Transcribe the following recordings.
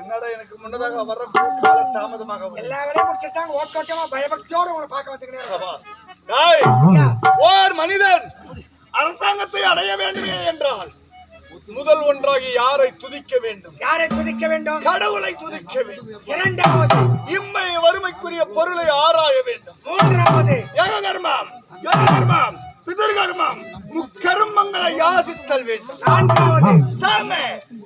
என்னடா எனக்கு முன்னதாக வர கால தாமதமாக. எல்லா வேலையும் முடிச்சிட்டாங்க ஓட்டோட்டமா பயபக்தியோட உங்களை பார்க்க. ஏய், ஓர் மனிதன் அரசாங்கத்தை அடைய வேண்டுமே என்றால் முதல் ஒன்றாகி யாரை துதிக்க வேண்டும்? யாரை துதிக்க வேண்டும்? கடவுளை துதிக்க வேண்டும். இரண்டாவது இம்மை வறுமைக்குரிய பொருளை ஆராய வேண்டும். மூன்றாவது யக கர்மம் யோக கர்மம் பிதர்கர்மம் முக்கர்மங்களை யாசித்தல் வேண்டும். நான்காவது சாம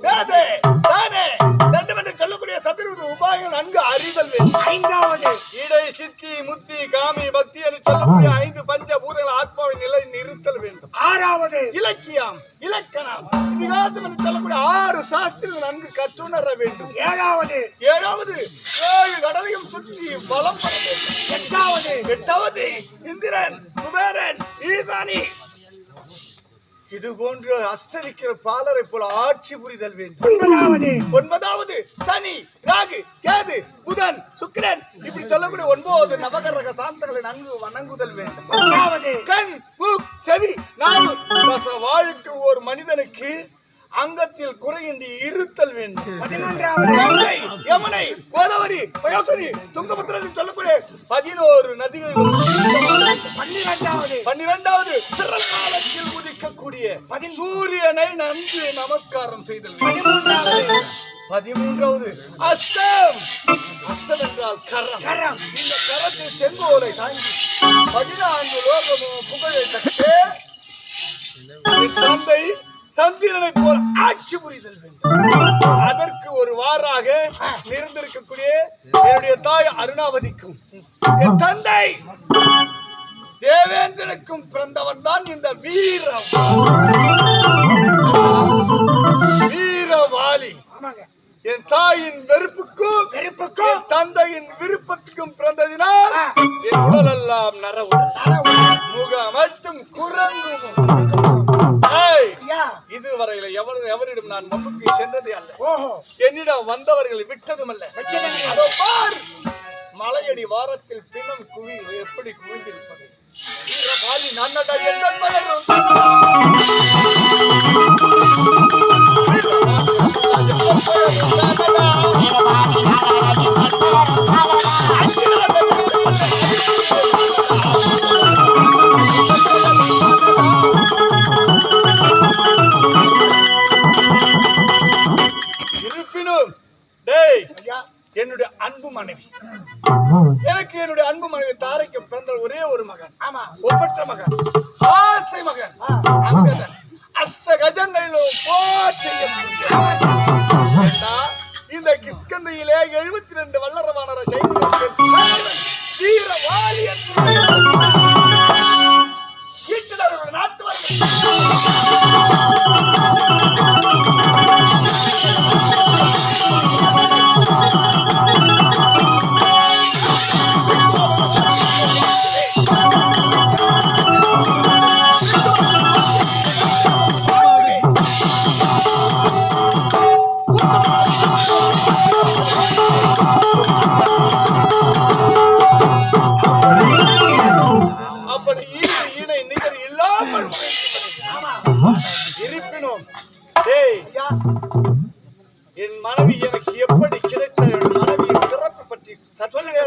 வேதே தானே தண்டம் என்று சொல்லக்கூடிய சதுர்வித உபாயங்கள் நன்கு அறிதல் வேண்டும். ஐந்தாவது இடை சித்தி முத்தி காமி பக்தி என்று சொல்லக்கூடிய ஐந்து பஞ்ச பூதங்கள் ஆத்மாவின் நிலை நிறுத்தல் வேண்டும். ஆறாவது இலக்கியம் இலக்கணம் இதிகாசம் என்று சொல்லக்கூடிய ஆறு சாஸ்திரங்கள் நன்கு கற்றுணர வேண்டும். ஏழாவது இது போன்று அஸ்தரிக்கிற பாலரை போல ஆட்சி புரிதல் வேண்டும். ஒன்பதாவது. ஒன்பதாவது சனி ராகு கேது புதன் சுக்கிரன். இப்படி சொல்லக்கூடிய ஒன்பது நவகரக சாஸ்திரங்களை நன்கு வணங்குதல் வேண்டும். கண் மூக் செவி ரச வாழ்க்கை ஒரு மனிதனுக்கு அங்கத்தில் குறையின்றி இருத்தல் வேண்டும். பதினொன்றாவது. யமுனை கோதாவரி பயோசரி துங்கபத்திரன் சொல்லக்கூடிய பதினோரு நதிகளிலும் பன்னிரெண்டாவது. பன்னிரெண்டாவது சூரியனை நன்கு நமஸ்காரம் செய்தல். பதிமூன்றாவது. அஸ்தம் அஸ்தம் என்றால் கரம். கரம். இந்த கரத்தில் செங்கோலை தாங்கி பதினான்கு லோகமும் புகழை என் தந்தை சந்திரனை போல் ஆட்சி புரிதல் வேண்டும். அதற்கு ஒரு வாராக இருந்திருக்கக்கூடிய என்னுடைய தாய் அருணாவதிக்கும். என் தந்தை தேவேந்திரனுக்கும் பிறந்தவன் தான் இந்த வீரம் வீரவாளி. என் தாயின் வெறுப்புக்கும் வெறுப்புக்கும் தந்தையின் விருப்பத்துக்கும் பிறந்ததினால் என் உடலெல்லாம் நரவுடல் முக மட்டும் குரங்கும். இதுவரையில எவர் எவரிடம் நான் வம்புக்கு சென்றதே அல்ல. என்னிடம் வந்தவர்களை விட்டதும் அல்ல மலையடி வாரத்தில் பிணம் குவி எப்படி குவிந்திருப்பது? வீரபாலி நன்னடை வீரவாளி என் மனைவி எனக்கு எப்படி கிடைத்த என் மனைவியின் சிறப்பு பற்றி சொல்லுங்க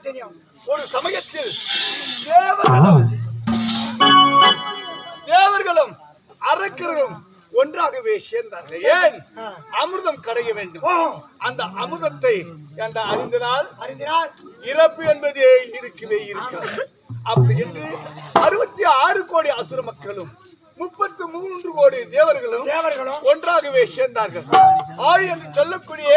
தெரியும். ஒரு சமயத்தில் தேவர்களும் தேவர்களும் அரக்கர்களும் ஒன்றாகவே சேர்ந்தார்கள். ஏன்? அமிர்தம் கடைய வேண்டும். அந்த அமிர்தத்தை அந்த அறிந்தனால் அறிந்தினால் இறப்பு என்பதே இருக்கவே இருக்காது அப்படி என்று அறுபத்தி ஆறு கோடி அசுர மக்களும் முப்பத்து மூன்று கோடி தேவர்களும் தேவர்களும் ஒன்றாகவே சேர்ந்தார்கள். ஆழி என்று சொல்லக்கூடிய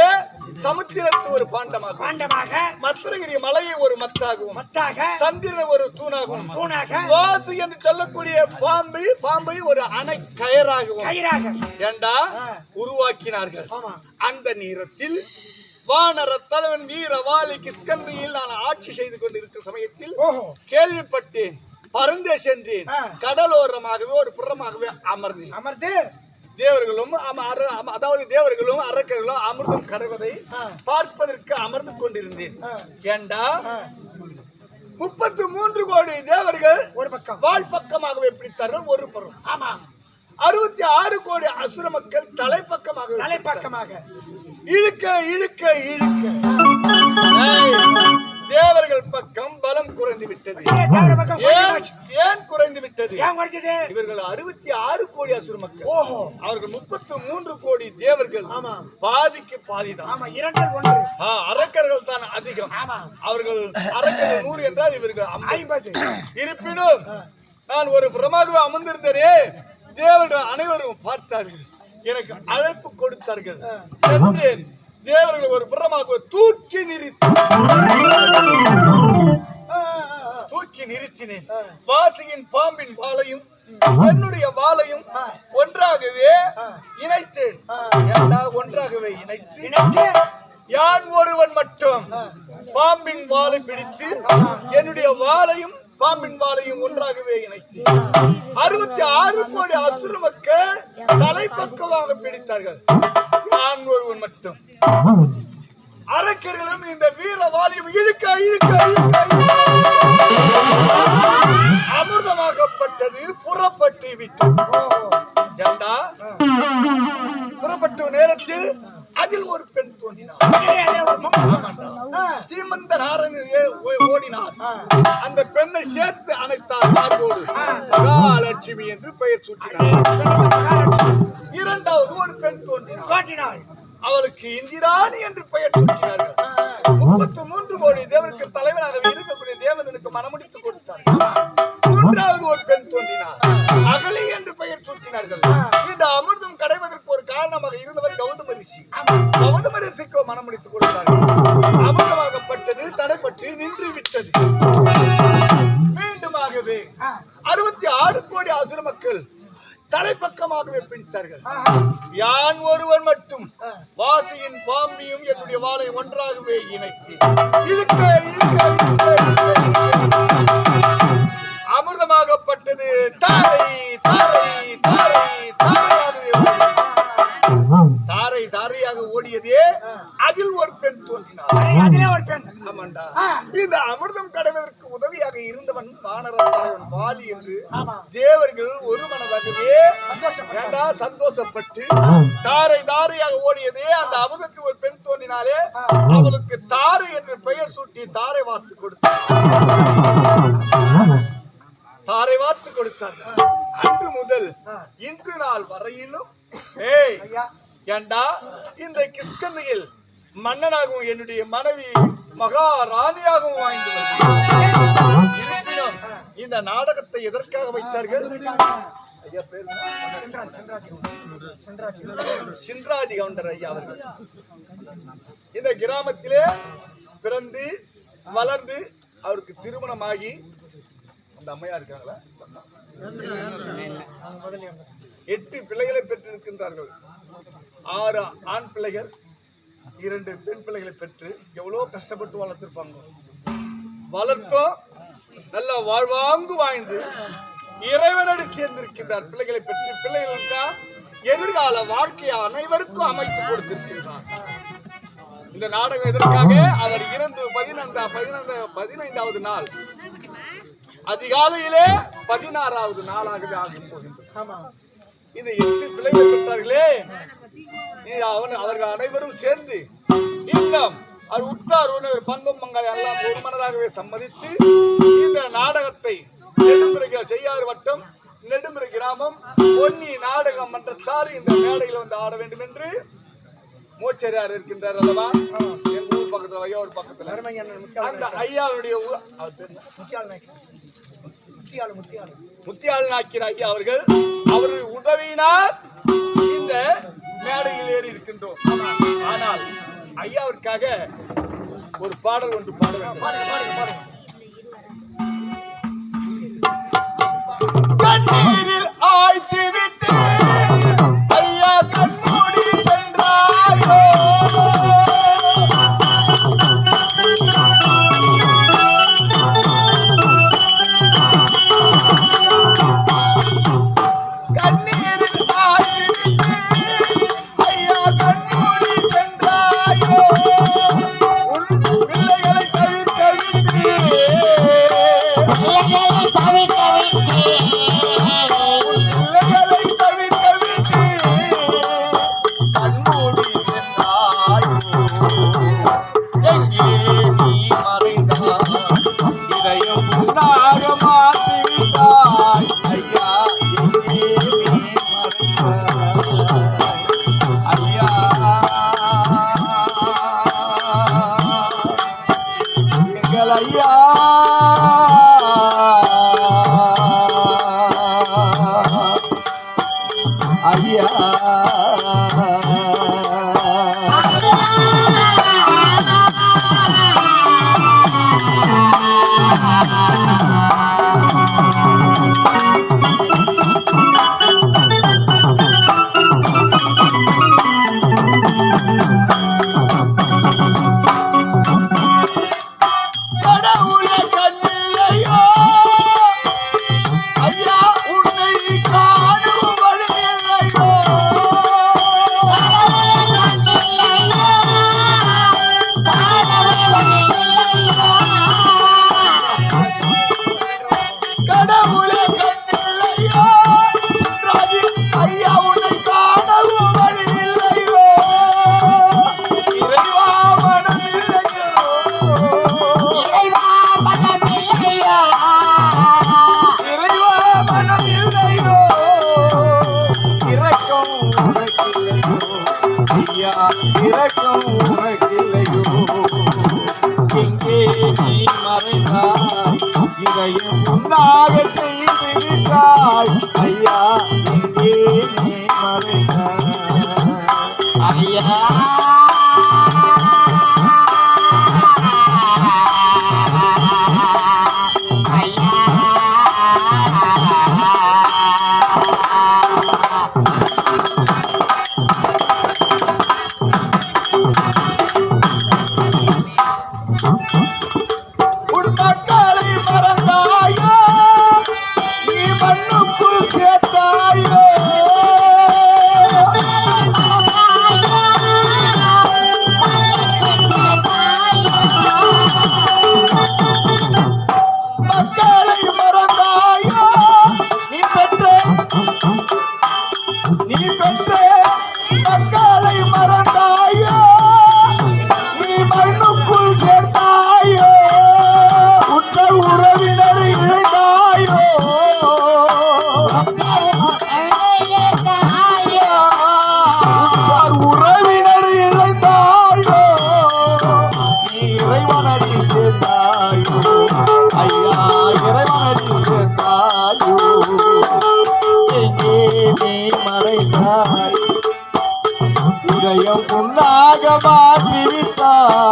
சமுத்திரத்து ஒரு பாண்டமாகும் பாண்டமாக மத்திரகிரி மலையை ஒரு மத்தாகவும் மத்தாக சந்திரனை ஒரு தூணாகவும் தூணாக வாசு என்று சொல்லக்கூடிய பாம்பை பாம்பை ஒரு அணை கயராகவும் கயிறாக. ஏண்டா? உருவாக்கினார்கள். அந்த நேரத்தில் வானர தலைவன் வீரவாலி கிஸ்கந்தியில் நான் ஆட்சி செய்து கொண்டிருக்கிற சமயத்தில் கேள்விப்பட்டேன். பருந்தே சென்றேன். கடலோரமாகவே ஒரு புறமாகவே அமர்ந்தேன். அமர்ந்து தேவர்களும் அதாவது தேவர்களும் அரக்கர்களும் அமிர்தம் கடவதை. பார்ப்பதற்கு அமர்ந்து கொண்டிருந்தேன். ஏண்டா? முப்பத்து மூன்று கோடி தேவர்கள் ஒரு பக்கம். வாழ் பக்கமாகவே பிடித்தார்கள் ஒரு புறம். ஆமா. அறுபத்தி ஆறு கோடி அசுர மக்கள் தலைப்பக்கமாக. தலைப்பக்கமாக இழுக்க இழுக்க இழுக்க. தேவர்கள் பக்கம் பலம் குறைந்து விட்டது. ஏன் குறைந்து விட்டது? இவர்கள் அறுபத்தி ஆறு கோடி அசுர மக்கள். ஓஹோ. அவர்கள் முப்பத்து மூன்று கோடி தேவர்கள். ஆமா. பாதிக்கு பாதிதான். ஆமா இரண்டில் ஒன்று. அரக்கர்கள் தான் அதிகம். அவர்கள் அரக்கர்கள் நூறு என்றால் இவர்கள் ஐம்பது. இருப்பினும் நான் ஒரு பிரமாதம் அமர்ந்திருந்தேனே தேவர்கள் அனைவரும் பார்த்தார்கள். எனக்கு அழைப்பு கொடுத்தார்கள். சென்றேன். தேவர்கள் ஒரு புறமாக தூக்கி நிறுத்தி. வாசியின் பாம்பின் வாளையும் என்னுடைய வாளையும் ஒன்றாகவே இணைத்தேன். ஏண்டா ஒன்றாகவே இணைத்து இணைத்து யான் ஒருவன் மட்டும் பாம்பின் வாளை பிடித்து என்னுடைய வாளையும் பாம்பின் வாளையும் ஒன்றாகவே இணைத்து. அறுபத்தி ஆறு கோடி அசுர மக்கள் தலைப்பக்கமாக பிடித்தார்கள். நான் ஒருவன் மட்டும். அரக்கர்களும் இந்த வீர வாளையும் இழுக்க இழுக்க இழுக்க. அமிர்தமாகப்பட்டது புறப்பட்டு விட்டது. ஏண்டா? புறப்பட்ட நேரத்தில் அதில் ஒரு பெண் தோன்றினார் ஸ்ரீமந்த ஓடினார் அந்த பெண்ணை சேர்த்து அணைத்தார் மார்போடு. மகாலட்சுமி என்று பெயர் சூட்டினார் பெண்ணுக்கு மகாலட்சுமி. இரண்டாவது ஒரு பெண் தோன்றினார் காட்டினாள் அவளுக்கு இந்திராணி என்று பெயர் சூட்டினார்கள். முப்பத்து மூன்று கோடி தேவனுக்கு தலைவனாக இருக்கக்கூடிய தேவதனுக்கு மனமுடித்து கொடுத்தார்கள் மூன்றாவது ஒரு பெண் தோன்றினார். அகலி என்று பெயர் சூட்டினார்கள். இந்த அமிர்தம் கடைவதற்கு ஒரு காரணமாக இருந்தவர் கௌதம ரிஷி. கௌதம ரிஷிக்கு மனமுடித்து கொடுத்தார்கள். அமிர்தமாகப்பட்டது தடைப்பட்டு நின்று விட்டது மீண்டுமாகவே அறுபத்தி ஆறு கோடி அசுர மக்கள் தலைப்பக்கமாகவே பிடித்தார்கள். யான் ஒருவன் மட்டும் பாம்பியும் என்னுடைய வாளை ஒன்றாகவே இணைத்து இழுக்க இழுக்க. அமிர்தமாகப்பட்டது. தாரை தாரை தாரை தாரையாகவே. தாரை தாரையாக ஓடியதே அதில் ஒரு பெண் தோன்றினார் இந்த அமிர்தம் கடவதற்கு உதவியாக இருந்தவன் வானர தலைவன் வாலி என்று. தேவர்கள் ஒரு மனதாகவே சந்தோஷப்பட்டு தாரை தாரையாக ஓடியதே அந்த அமிர்தத்தில் ஒரு தோன்றினாலே அவளுக்கு தாரை என்று பெயர் சூட்டி தாரை வார்த்து கொடுத்தார். தாரை வார்த்து கொடுத்தார்கள் அன்று முதல் இன்று நாள் வரையிலும் ஏய் ஏண்டா இந்த கிஸ்கந்தையில் மன்னனாகவும் என்னுடைய மனைவி மகாராணியாகவும் வாய்ந்து வருகிறேன். இருப்பினும் இந்த நாடகத்தை எதற்காக வைத்தார்கள்? சின்ராஜி கவுண்டர் ஐயா அவர்கள். இந்த கிராமத்திலே பிறந்து வளர்ந்து அவருக்கு திருமணமாகி அந்த அம்மையா இருக்காங்களா? முதல்ல எட்டு பிள்ளைகளை பெற்றிருக்கின்றார்கள். ஆறு ஆண் பிள்ளைகள் இரண்டு பெண் பிள்ளைகளை பெற்று எவ்வளோ கஷ்டப்பட்டு வளர்த்திருப்பாங்க. வளர்த்தோம் நல்ல வாழ்வாங்கு வாய்ந்து இறைவனோடு சேர்ந்திருக்கின்றார். பிள்ளைகளை பெற்று பிள்ளைகளுக்கா எதிர்கால வாழ்க்கையை அனைவருக்கும் அமைத்து கொடுத்திருக்கின்றார் இந்த நாடகம் எதற்காக? அவர் இறந்து பதினைந்தா பதினைந்து பதினைந்தாவது நாள். அதிகாலையிலே பதினாறாவது நாளாகவே ஆகும் போகின்றது. இந்த எட்டு பிள்ளைகள் பெற்றார்களே. அவன் அவர்கள் அனைவரும் சேர்ந்து இன்னும் அவர் உற்றார் உறவினர் பங்கம் மங்காய் எல்லாம் ஒரு மனதாகவே சம்மதித்து இந்த நாடகத்தை நெடுமுறை செய்யாறு வட்டம் நெடுமுறை கிராமம் பொன்னி நாடகம் மன்றத்தார் இந்த மேடையில் வந்து ஆட வேண்டும் என்று மோச்சரியார் இருக்கின்றார் அல்லவா? எங்க ஊர் பக்கத்துல ஐயா ஒரு பக்கத்துல அந்த ஐயாவுடைய முத்தியால் நாக்கிற ஐயா அவர்கள் அவருடைய உதவியினால் இந்த மேடையில் ஏறி இருக்கின்றோம். ஆனால் ஐயாவிற்காக ஒரு பாடல் ஒன்று பாட வேண்டும். பாடுங்க பாடுங்க பாடுங்க. கண்ணீரில் ஆய்த்து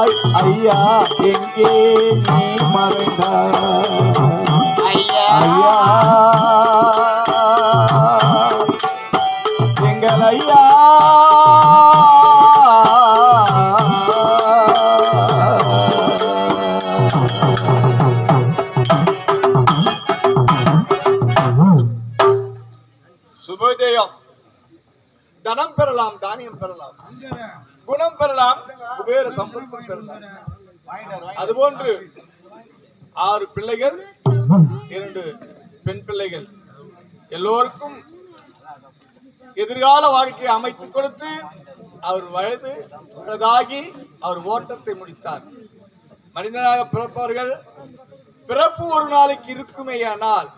மாற்றிவிட்டாய் ஐயா எங்கே நீ மறைந்தாய்? ஐயா. சம்பந்தம் பெறலாம் அதுபோன்று ஆறு பிள்ளைகள் இரண்டு பெண் பிள்ளைகள். எல்லோருக்கும் எதிர்கால வாழ்க்கையை அமைத்துக் கொடுத்து அவர் வயது வயதாகி அவர் ஓட்டத்தை முடித்தார். மனிதனாக பிறப்பவர்கள் பிறப்பு ஒரு நாளைக்கு இருக்குமேயானால்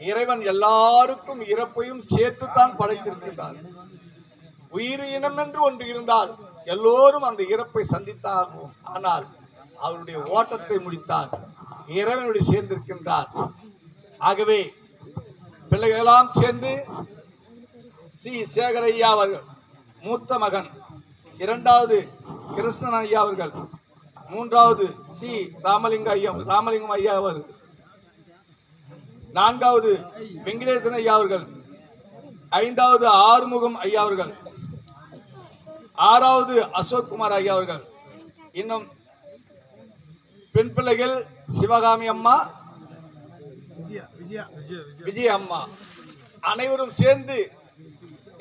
இறைவன் எல்லாருக்கும் இறப்பையும் சேர்த்துத்தான் படைத்திருக்கிறார். உயிர் இனம் என்று ஒன்று இருந்தால் எல்லோரும் அந்த இறப்பை சந்தித்தாகும் ஆனால் அவருடைய ஓட்டத்தை முடித்தார். இறைவனுடைய சேர்ந்திருக்கின்றார். ஆகவே பிள்ளைகளெல்லாம் சேர்ந்து சி. சேகரையா அவர்கள் மூத்த மகன் இரண்டாவது கிருஷ்ணன் ஐயா அவர்கள் மூன்றாவது சி. ராமலிங்க ஐயா ராமலிங்கம் ஐயா அவர்கள் நான்காவது வெங்கடேசன் ஐயா அவர்கள் ஐந்தாவது ஆறுமுகம் ஐயா அவர்கள் ஆறாவது அசோக் குமார் ஐயா அவர்கள். இன்னும் பெண் பிள்ளைகள் சிவகாமி அம்மா விஜய அம்மா. அனைவரும் சேர்ந்து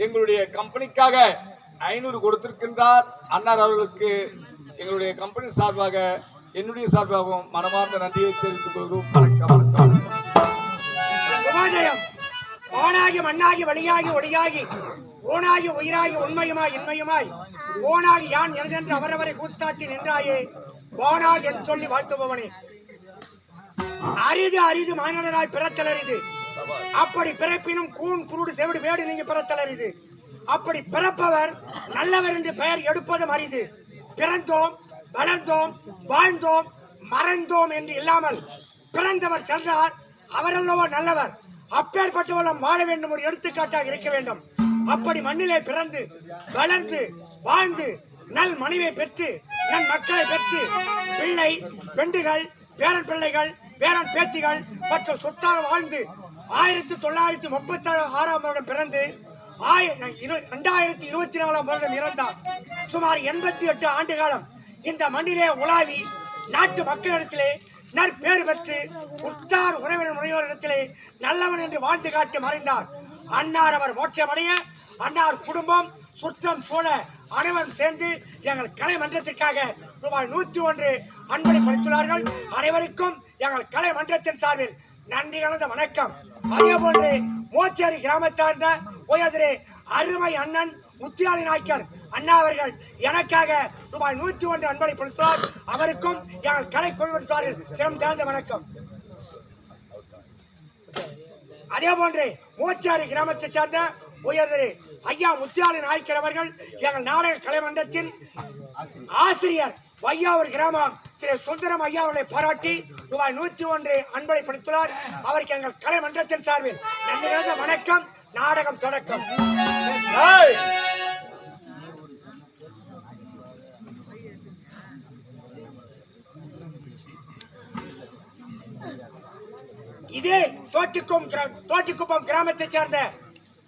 எங்களுடைய கம்பெனிக்காக ஐநூறு கொடுத்திருக்கின்றார். அன்னார் அவர்களுக்கு எங்களுடைய கம்பெனி சார்பாக என்னுடைய சார்பாகவும் மனமார்ந்த நன்றியை தெரிவித்துக் கொள்கிறோம். வணக்கம் வணக்கம். மண்ணாகி வழியாகி ஒளியாகி ஓனாகி உயிராகி உண்மையுமாய் இன்மையுமாய். ஓனாகி யான் எனதென்று அவரவரை கூத்தாட்டி நின்றாயே. வானாகி என்று சொல்லி வாழ்த்துபவனே. அரிது அரிது மாநிலராய் பிறத்தல் அரிது அப்படி பிறப்பினும் கூன் குருடு செவிடு வேடு நீங்க பிறத்தல் அரிது அப்படி பிறப்பவர் நல்லவர் என்று பெயர் எடுப்பதும் அரிது. பிறந்தோம் வளர்ந்தோம் வாழ்ந்தோம் மறைந்தோம் என்று இல்லாமல் பிறந்தவர் சென்றார் அவரல்லவோ நல்லவர். அப்பேற்பட்டவளம் வாழ வேண்டும் ஒரு எடுத்துக்காட்டாக இருக்க வேண்டும். அப்படி மண்ணிலே பிறந்து வளர்ந்து வாழ்ந்து நல் மனைவியை பெற்று நன் மக்களை பெற்று பிள்ளை பெண்டுகள் பேரன் பிள்ளைகள் பேரன் பேத்திகள் மற்றும் சொத்தாக வாழ்ந்து ஆயிரத்தி தொள்ளாயிரத்தி முப்பத்தி ஆறாம் வருடம் பிறந்து இரண்டாயிரத்தி இருபத்தி நாலாம் வருடம் இறந்தார். சுமார் எண்பத்தி எட்டு ஆண்டு காலம் இந்த மண்ணிலே உலாவி நாட்டு மக்களிடத்திலே நற்பேறு பெற்று உற்றார் உறவினர் முறையோரிடத்திலே நல்லவன் என்று வாழ்ந்து காட்டி மறைந்தார். அன்னார் அவர் மோட்சமடைய அன்னார் குடும்பம் சுற்றம் சூழ அனைவரும் சேர்ந்து எங்கள் கலை மன்றத்திற்காக ரூபாய் நூத்தி ஒன்று அன்பளிப்பளித்துள்ளார்கள் அனைவருக்கும் எங்கள் கலை மன்றத்தின் சார்பில் நன்றி கலந்த வணக்கம். அதே போன்று மோச்சேரி கிராமத்தார்ந்த உயர்திரே அருமை அண்ணன் முத்தியாளி நாய்க்கர் அண்ணா அவர்கள் எனக்காக ரூபாய் நூத்தி ஒன்று அன்பளிப்படுத்துவார் அவருக்கும் எங்கள் கலை குழுவின் சார்பில் சிரம் தாழ்ந்த வணக்கம். அதே போன்று மூச்சாரி கிராமத்தை சார்ந்த உயர்திரு ஐயா முத்தியாளி நாய்க்கர் அவர்கள் எங்கள் நாடக கலைமன்றத்தின் ஆசிரியர் வையாவூர் கிராமம் திரு சுந்தரம் ஐயா அவர்களை பாராட்டி ரூபாய் நூத்தி ஒன்று அன்பளிப்படுத்துள்ளார் அவருக்கு எங்கள் கலைமன்றத்தின் சார்பில் நன்றி வணக்கம் நாடகம் தொடக்கம். இதே தோட்டிக்கும் கிரா- தோட்டிக்குப்பம் கிராமத்தைச் சேர்ந்த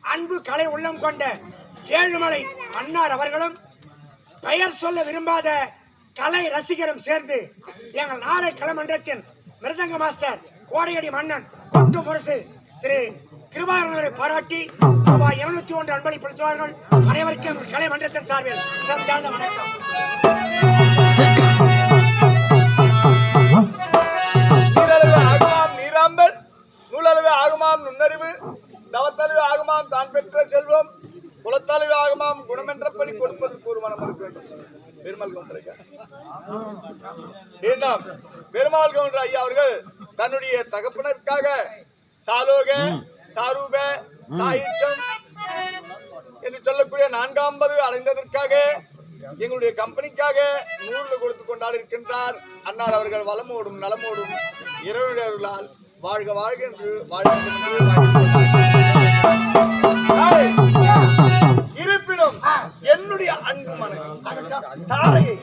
அன்பு கலை உள்ளம் கொண்ட ஏழுமலை அன்னார் அவர்களும் பெயர் சொல்ல விரும்பாத கலை ரசிகரும் சேர்ந்து எங்கள் நாளை கலைமன்றத்தின் மிருதங்க மாஸ்டர் கோடையடி மன்னன் கொட்டு முரசு திரு கிருபாகரனை பாராட்டி ரூபாய் இருநூத்தி ஒன்று அன்பளிப்படுத்துவார்கள் அனைவருக்கும் எங்கள் கலை மன்றத்தின் சார்பில் சிறந்த வணக்கம். என்றால் பெருமாள் கவுண்டர் ஐயா அவர்கள் தன்னுடைய தகப்பனருக்காக சாலோக சாரூப சாயிச்சம் என்று சொல்லக்கூடிய நான்காம்பது அடைந்ததற்காக எங்களுடைய கம்பெனிக்காக நூறுல கொடுத்து கொண்டாடி இருக்கின்றார் அன்னார் அவர்கள் வளமோடும் நலமோடும் இரவுடையவர்களால் வாழ்க வாழ்க என்று வாழ்க்கை இருப்பினும் என்னுடைய அன்பு மனைவி தாயை